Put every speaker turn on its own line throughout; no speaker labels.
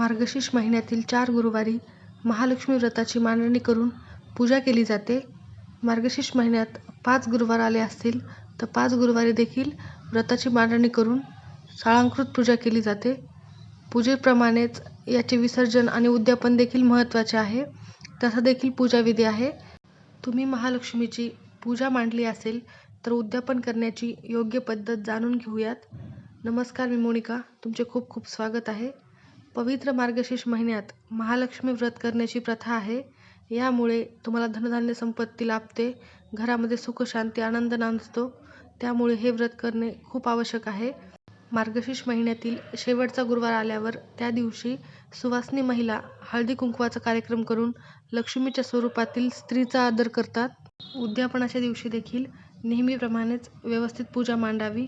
मार्गशीर्ष महिन्यातील चार गुरुवारी महालक्ष्मी व्रताची मांडणी करून पूजा केली जाते. मार्गशीर्ष महिन्यात पाच गुरुवार आले असतील तर पाच गुरुवारी देखील व्रताची मांडणी करून साळांकृत पूजा केली जाते. पूजेप्रमाणेच याचे विसर्जन आणि उद्यापन देखील महत्त्वाचे आहे. तसा देखील पूजाविधी आहे. तुम्ही महालक्ष्मीची पूजा मांडली असेल तर उद्यापन करण्याची योग्य पद्धत जाणून घेऊयात. नमस्कार मी मोनिका. तुमचे खूप खूप स्वागत आहे. पवित्र मार्गशीर्ष महिन्यात महालक्ष्मी व्रत करण्याची प्रथा आहे. यामुळे तुम्हाला धनधान्य संपत्ती लाभते. घरामध्ये सुख शांती आनंद नांदतो. त्यामुळे हे व्रत करणे खूप आवश्यक आहे. मार्गशीर्ष महिन्यातील शेवटचा गुरुवार आल्यावर त्या दिवशी सुवासनी महिला हळदी कुंकवाचा कार्यक्रम करून लक्ष्मीच्या स्वरूपातील स्त्रीचा आदर करतात. उद्यापनाच्या दिवशी देखील नेहमीप्रमाणेच व्यवस्थित पूजा मांडावी.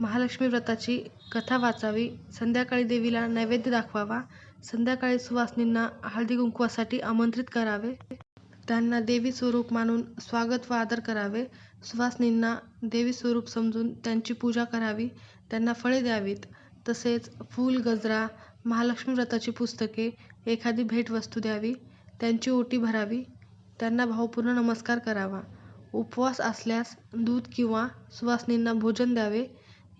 महालक्ष्मी व्रताची कथा वाचावी. संध्याकाळी देवीला नैवेद्य दाखवावा. संध्याकाळी सुवासिनींना हळदी कुंकवासाठी आमंत्रित करावे. त्यांना देवी स्वरूप मानून स्वागत व आदर करावे. सुवासिनींना देवी स्वरूप समजून त्यांची पूजा करावी. त्यांना फळे द्यावीत. तसेच फूल गजरा, महालक्ष्मी व्रताची पुस्तके, एखादी भेटवस्तू द्यावी. त्यांची ओटी भरावी. त्यांना भावपूर्ण नमस्कार करावा. उपवास असल्यास दूध किंवा सुवासिनींना भोजन द्यावे.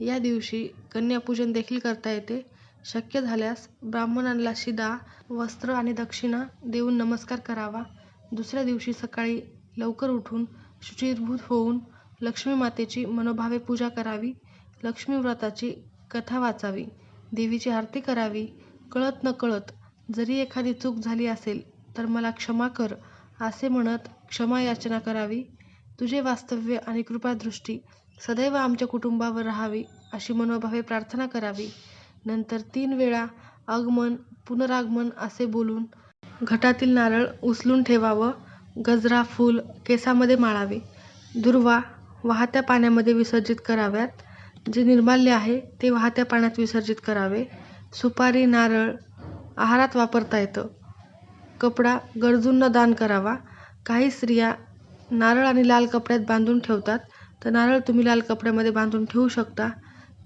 या दिवशी कन्यापूजन देखील करता येते. शक्य झाल्यास ब्राह्मणांना शिदा, वस्त्र आणि दक्षिणा देऊन नमस्कार करावा. दुसऱ्या दिवशी सकाळी लवकर उठून शुचिर्भूत होऊन लक्ष्मी मातेची मनोभावे पूजा करावी. लक्ष्मी व्रताची कथा वाचावी. देवीची आरती करावी. कळत नकळत जरी एखादी चूक झाली असेल तर मला क्षमा कर असे म्हणत क्षमा याचना करावी. तुझे वास्तव्य आणि कृपादृष्टी सदैव आमच्या कुटुंबावर राहावी अशी मनोभावे प्रार्थना करावी. नंतर तीन वेळा आगमन पुनरागमन असे बोलून घटातील नारळ उचलून ठेवावं. गजरा, फूल केसामध्ये माळावे. दुर्वा वाहत्या पाण्यामध्ये विसर्जित कराव्यात. जे निर्माल्य आहे ते वाहत्या पाण्यात विसर्जित करावे. सुपारी, नारळ आहारात वापरता येतं. कपडा गरजूंना दान करावा. काही स्त्रिया नारळ आणि लाल कपड्यात बांधून ठेवतात तर नारळ तुम्ही लाल कपड्यामध्ये बांधून ठेवू शकता.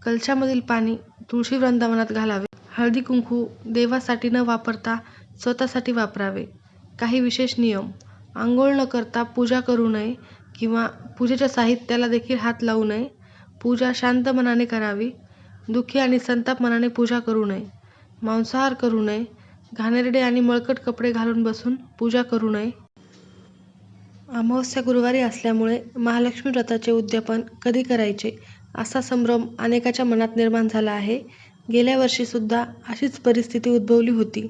कलशामधील पाणी तुळशी वृंदावनात घालावे. हळदी कुंकू देवासाठी न वापरता स्वतःसाठी वापरावे. काही विशेष नियम: आंघोळ न करता पूजा करू नये किंवा पूजेच्या साहित्याला देखील हात लावू नये. पूजा शांत मनाने करावी. दुःखी आणि संताप मनाने पूजा करू नये. मांसाहार करू नये. घाणेरडे आणि मळकट कपडे घालून बसून पूजा करू नये. अमावस्या गुरुवारी असल्यामुळे महालक्ष्मी व्रताचे उद्यापन कधी करायचे असा संभ्रम अनेकाच्या मनात निर्माण झाला आहे. गेल्या वर्षीसुद्धा अशीच परिस्थिती उद्भवली होती.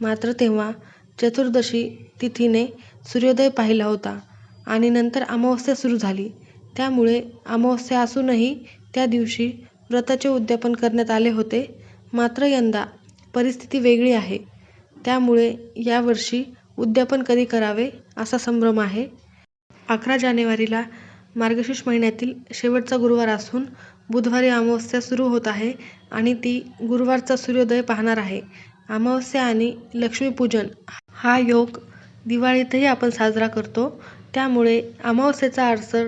मात्र तेव्हा चतुर्दशी तिथीने सूर्योदय पाहिला होता आणि नंतर अमावस्या सुरू झाली. त्यामुळे अमावास्या असूनही त्या दिवशी व्रताचे उद्यापन करण्यात आले होते. मात्र यंदा परिस्थिती वेगळी आहे. त्यामुळे यावर्षी उद्यापन कधी करावे असा संभ्रम आहे. अकरा जानेवारीला मार्गशीर्ष महिन्यातील शेवटचा गुरुवार असून बुधवारी अमावस्या सुरू होत आहे आणि ती गुरुवारचा सूर्योदय पाहणार आहे. अमावस्या आणि लक्ष्मीपूजन हा योग दिवाळीतही आपण साजरा करतो. त्यामुळे अमावस्येचा अडसर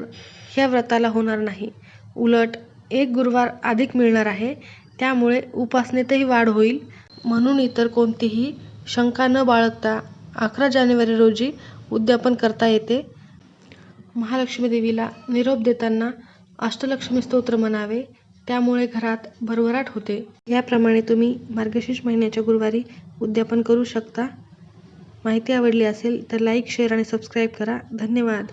ह्या व्रताला होणार नाही. उलट एक गुरुवार अधिक मिळणार आहे. त्यामुळे उपासनेतही वाढ होईल. म्हणून इतर कोणतीही शंका न बाळगता अकरा जानेवारी रोजी उद्यापन करता येते. महालक्ष्मी देवीला निरोप देताना अष्टलक्ष्मी स्तोत्र म्हणावे. त्यामुळे घरात भरभराट होते. याप्रमाणे तुम्ही मार्गशीर्ष महिन्याच्या गुरुवारी उद्यापन करू शकता. माहिती आवडली असेल तर लाईक, शेअर आणि सबस्क्राईब करा. धन्यवाद.